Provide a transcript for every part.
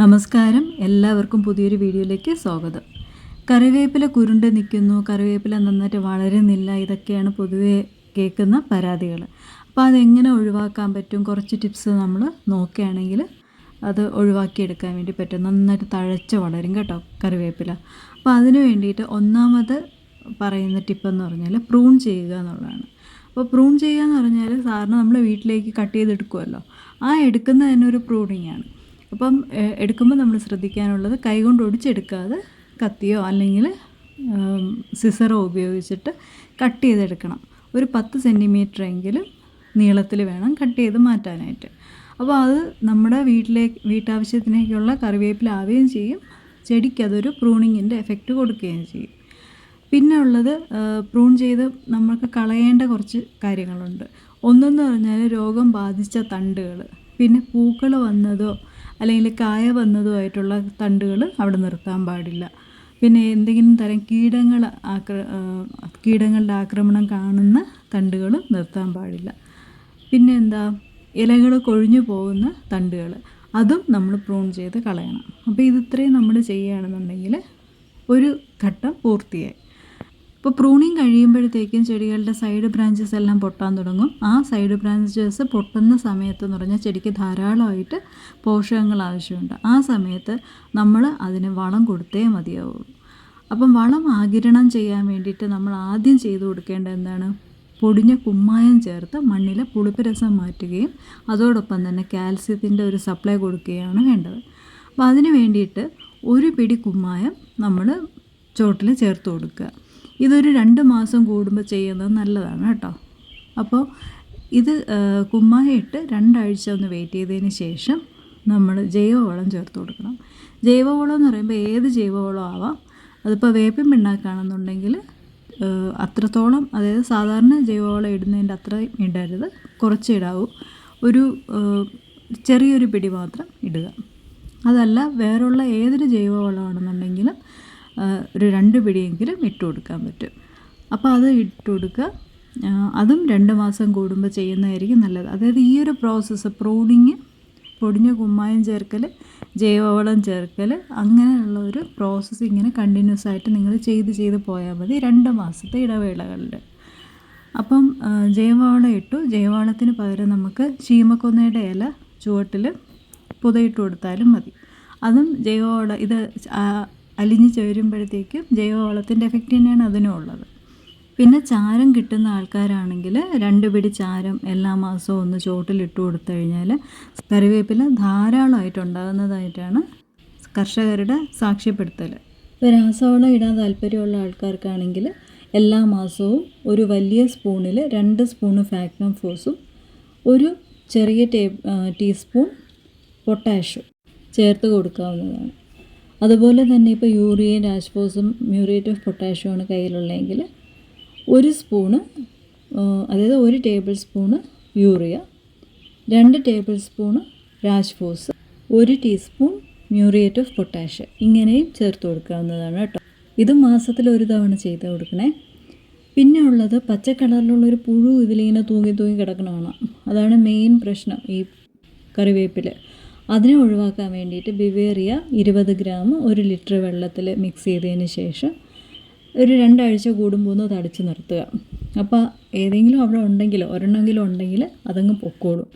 നമസ്കാരം. എല്ലാവർക്കും പുതിയൊരു വീഡിയോയിലേക്ക് സ്വാഗതം. കറിവേപ്പില കുരുണ്ട് നിൽക്കുന്നു. കറിവേപ്പില നന്നായിട്ട് വളരുന്നില്ല. ഇതൊക്കെയാണ് പൊതുവേ കേൾക്കുന്ന പരാതികൾ അപ്പോൾ അതെങ്ങനെ ഒഴിവാക്കാൻ പറ്റും? കുറച്ച് ടിപ്സ് നമ്മൾ നോക്കുകയാണെങ്കിൽ അത് ഒഴിവാക്കിയെടുക്കാൻ വേണ്ടി പറ്റും. നന്നായിട്ട് തഴച്ച് വളരും കേട്ടോ കറിവേപ്പില. അപ്പോൾ അതിന് വേണ്ടിയിട്ട് ഒന്നാമത് പറയുന്ന ടിപ്പെന്ന് പറഞ്ഞാൽ പ്രൂൺ ചെയ്യുക എന്നുള്ളതാണ്. അപ്പോൾ പ്രൂൺ ചെയ്യുക എന്ന് പറഞ്ഞാൽ സാറിന് നമ്മൾ വീട്ടിലേക്ക് കട്ട് ചെയ്തെടുക്കുമല്ലോ ആ എടുക്കുന്നത് തന്നെ ഒരു പ്രൂണിങ് ആണ് അപ്പം എടുക്കുമ്പോൾ നമ്മൾ ശ്രദ്ധിക്കാനുള്ളത് കൈകൊണ്ട് ഒടിച്ചെടുക്കാതെ കത്തിയോ അല്ലെങ്കിൽ സിസറോ ഉപയോഗിച്ചിട്ട് കട്ട് ചെയ്തെടുക്കണം. ഒരു പത്ത് സെന്റിമീറ്റർ എങ്കിലും നീളത്തിൽ വേണം കട്ട് ചെയ്ത് മാറ്റാനായിട്ട്. അപ്പോൾ അത് നമ്മുടെ വീട്ടിലേക്ക് വീട്ടാവശ്യത്തിനേക്കുള്ള കറിവേപ്പില ആവുകയും ചെയ്യും. ചെടിക്കതൊരു പ്രൂണിങ്ങിന്റെ എഫക്റ്റ് കൊടുക്കുകയും ചെയ്യും. പിന്നെ ഉള്ളത് പ്രൂൺ ചെയ്ത് നമ്മൾക്ക് കളയേണ്ട കുറച്ച് കാര്യങ്ങളുണ്ട്. ഒന്നെന്ന് പറഞ്ഞാൽ രോഗം ബാധിച്ച തണ്ടുകൾ പിന്നെ പൂക്കൾ വന്നതോ അല്ലെങ്കിൽ കായ വന്നതുമായിട്ടുള്ള തണ്ടുകൾ അവിടെ നിർത്താൻ പാടില്ല. പിന്നെ എന്തെങ്കിലും തരം കീടങ്ങൾ ആക്ര കീടങ്ങളുടെ ആക്രമണം കാണുന്ന തണ്ടുകൾ നിർത്താൻ പാടില്ല. പിന്നെ എന്താ? ഇലകൾ കൊഴിഞ്ഞു പോകുന്ന തണ്ടുകൾ അതും നമ്മൾ പ്രൂൺ ചെയ്ത് കളയണം. അപ്പോൾ ഇത് ഇത്രയും നമ്മൾ ചെയ്യുകയാണെന്നുണ്ടെങ്കിൽ ഒരു ഘട്ടം പൂർത്തിയായി. ഇപ്പോൾ പ്രൂണിങ് കഴിയുമ്പോഴത്തേക്കും ചെടികളുടെ സൈഡ് ബ്രാഞ്ചസ് എല്ലാം പൊട്ടാൻ തുടങ്ങും. ആ സൈഡ് ബ്രാഞ്ചസ് പൊട്ടുന്ന സമയത്ത് എന്ന് പറഞ്ഞാൽ ചെടിക്ക് ധാരാളമായിട്ട് പോഷകങ്ങൾ ആവശ്യമുണ്ട്. ആ സമയത്ത് നമ്മൾ അതിന് വളം കൊടുത്തേ മതിയാവുള്ളൂ. അപ്പം വളം ആകിരണം ചെയ്യാൻ വേണ്ടിയിട്ട് നമ്മൾ ആദ്യം ചെയ്തു കൊടുക്കേണ്ട എന്താണ്? പൊടിഞ്ഞ കുമ്മായം ചേർത്ത് മണ്ണിലെ പുളിപ്പ് രസം മാറ്റുകയും അതോടൊപ്പം തന്നെ കാൽസ്യത്തിന്റെ ഒരു സപ്ലൈ കൊടുക്കുകയാണ് വേണ്ടത്. അപ്പോൾ അതിന് വേണ്ടിയിട്ട് ഒരു പിടി കുമ്മായം നമ്മൾ ചോട്ടിൽ ചേർത്ത് കൊടുക്കുക. ഇതൊരു രണ്ട് മാസം കൂടുമ്പോൾ ചെയ്യുന്നത് നല്ലതാണ് കേട്ടോ. അപ്പോൾ ഇത് കുമ്മായിട്ട് രണ്ടാഴ്ച ഒന്ന് വെയിറ്റ് ചെയ്തതിന് ശേഷം നമ്മൾ ജൈവവളം ചേർത്ത് കൊടുക്കണം. ജൈവവളം എന്ന് പറയുമ്പോൾ ഏത് ജൈവവളം ആവാം. അതിപ്പോൾ വേപ്പിൻ പിണ്ണാക്കാണെന്നുണ്ടെങ്കിൽ അത്രത്തോളം അതായത് സാധാരണ ജൈവവളം ഇടുന്നതിന്റെ അത്രയും ഇടരുത് കുറച്ച് ഇടാവൂ. ഒരു ചെറിയൊരു പിടി മാത്രം ഇടുക. അതല്ല വേറുള്ള ഏതൊരു ജൈവവളമാണെന്നുണ്ടെങ്കിലും ഒരു രണ്ട് പിടിയെങ്കിലും ഇട്ട് കൊടുക്കാൻ പറ്റും. അപ്പോൾ അത് ഇട്ട് കൊടുക്കുക. അതും രണ്ട് മാസം കൂടുമ്പോൾ ചെയ്യുന്നതായിരിക്കും നല്ലത്. അതായത് ഈ ഒരു പ്രോസസ്സ് പ്രൂണിങ് പൊടിഞ്ഞ കുമ്മായം ചേർക്കൽ ജൈവവളം ചേർക്കൽ അങ്ങനെയുള്ള ഒരു പ്രോസസ്സ് ഇങ്ങനെ കണ്ടിന്യൂസ് ആയിട്ട് നിങ്ങൾ ചെയ്ത് ചെയ്ത് പോയാൽ മതി. രണ്ട് മാസത്തെ ഇടവേളകളിൽ. അപ്പം ജൈവവളം ഇട്ടു. ജൈവവളത്തിന് പകരം നമുക്ക് ചീമക്കൊന്നയുടെ ഇല ചുവട്ടിൽ പുതയിട്ട് കൊടുത്താലും മതി. അതും ജൈവവളം ഇത് അലിഞ്ഞ് ചേരുമ്പോഴത്തേക്കും ജൈവവളത്തിന്റെ എഫക്റ്റ് തന്നെയാണ് അതിനും ഉള്ളത്. പിന്നെ ചാരം കിട്ടുന്ന ആൾക്കാരാണെങ്കിൽ രണ്ട് പിടി ചാരം എല്ലാ മാസവും ഒന്ന് ചോട്ടിലിട്ട് കൊടുത്തു കഴിഞ്ഞാൽ കറിവേപ്പില ധാരാളമായിട്ട് ഉണ്ടാകുന്നതായിട്ടാണ് കർഷകരുടെ സാക്ഷ്യപ്പെടുത്തൽ. ഇപ്പോൾ രാസവളം ഇടാൻ താല്പര്യമുള്ള ആൾക്കാർക്കാണെങ്കിൽ എല്ലാ മാസവും ഒരു വലിയ സ്പൂണിൽ രണ്ട് സ്പൂണ് ഫാക്നം ഫോസും ഒരു ചെറിയ ടേ ടീസ്പൂൺ പൊട്ടാഷും ചേർത്ത് കൊടുക്കാവുന്നതാണ്. അതുപോലെ തന്നെ ഇപ്പോൾ യൂറിയൻ ആഷ്പോസും മ്യൂറേറ്റ് ഓഫ് പൊട്ടാഷ്യമാണ് കയ്യിലുള്ളതെങ്കിൽ ഒരു സ്പൂണ് അതായത് ഒരു ടേബിൾ സ്പൂണ് യൂറിയ രണ്ട് ടേബിൾ സ്പൂണ് രാജ്ഫോസ് ഒരു ടീസ്പൂൺ മ്യൂറിയേറ്റ് ഓഫ് പൊട്ടാഷ്യം. ഇങ്ങനെയും ചേർത്ത് കൊടുക്കാവുന്നതാണ് കേട്ടോ. ഇത് മാസത്തിൽ ഒരു തവണ ചെയ്ത് കൊടുക്കണേ. പിന്നെ ഉള്ളത് പച്ച കളറിലുള്ള ഒരു പുഴു ഇതിലിങ്ങനെ തൂങ്ങി തൂങ്ങി കിടക്കണ കാണാം. അതാണ് മെയിൻ പ്രശ്നം ഈ കറിവേപ്പിൽ അതിനെ ഒഴിവാക്കാൻ വേണ്ടിയിട്ട് ബിവേറിയ ഇരുപത് ഗ്രാം ഒരു ലിറ്റർ വെള്ളത്തിൽ മിക്സ് ചെയ്തതിന് ശേഷം ഒരു രണ്ടാഴ്ച കൂടുമ്പോൾ ഒന്ന് തടിച്ച് നിർത്തുക. അപ്പോൾ ഏതെങ്കിലും അവിടെ ഉണ്ടെങ്കിൽ ഒരെണ്ണമെങ്കിലും ഉണ്ടെങ്കിൽ അതങ്ങ് പൊക്കോളും.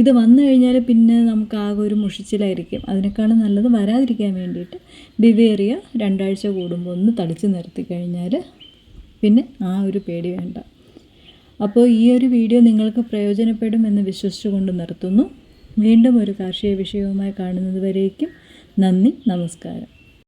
ഇത് വന്നു കഴിഞ്ഞാൽ പിന്നെ നമുക്ക് ആകെ ഒരു മുഷിച്ചിലായിരിക്കും. അതിനേക്കാളും നല്ലത് വരാതിരിക്കാൻ വേണ്ടിയിട്ട് ബിവേറിയ രണ്ടാഴ്ച കൂടുമ്പോൾ ഒന്ന് തടിച്ച് നിർത്തി കഴിഞ്ഞാൽ പിന്നെ ആ ഒരു പേടി വേണ്ട. അപ്പോൾ ഈ ഒരു വീഡിയോ നിങ്ങൾക്ക് പ്രയോജനപ്പെടുമെന്ന് വിശ്വസിച്ചുകൊണ്ട് നിർത്തുന്നു. വീണ്ടും ഒരു കാർഷിക വിഷയവുമായി കാണുന്നത് വരേക്കും നന്ദി നമസ്കാരം.